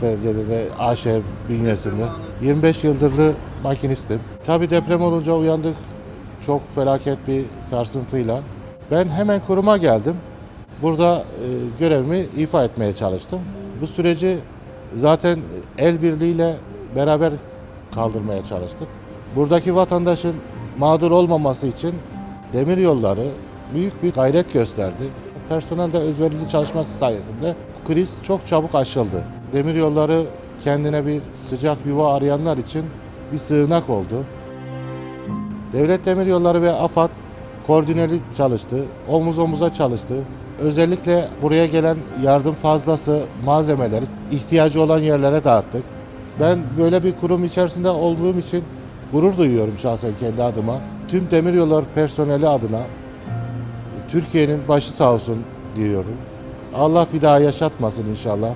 derecede de AŞ bünyesinde. 25 yıldırlı makinistim. Tabii deprem olunca uyandık çok felaket bir sarsıntıyla. Ben hemen kuruma geldim. Burada e, görevimi ifa etmeye çalıştım. Bu süreci zaten el birliğiyle beraber kaldırmaya çalıştık. Buradaki vatandaşın mağdur olmaması için demir yolları büyük bir gayret gösterdi. Personel de özverili çalışması sayesinde kriz çok çabuk aşıldı. Demir yolları kendine bir sıcak yuva arayanlar için bir sığınak oldu. Devlet Demiryolları ve AFAD koordineli çalıştı, omuz omuza çalıştı. Özellikle buraya gelen yardım fazlası malzemeleri ihtiyacı olan yerlere dağıttık. Ben böyle bir kurum içerisinde olduğum için gurur duyuyorum şahsen kendi adıma. Tüm demiryolları personeli adına Türkiye'nin başı sağ olsun diyorum. Allah bir daha yaşatmasın inşallah.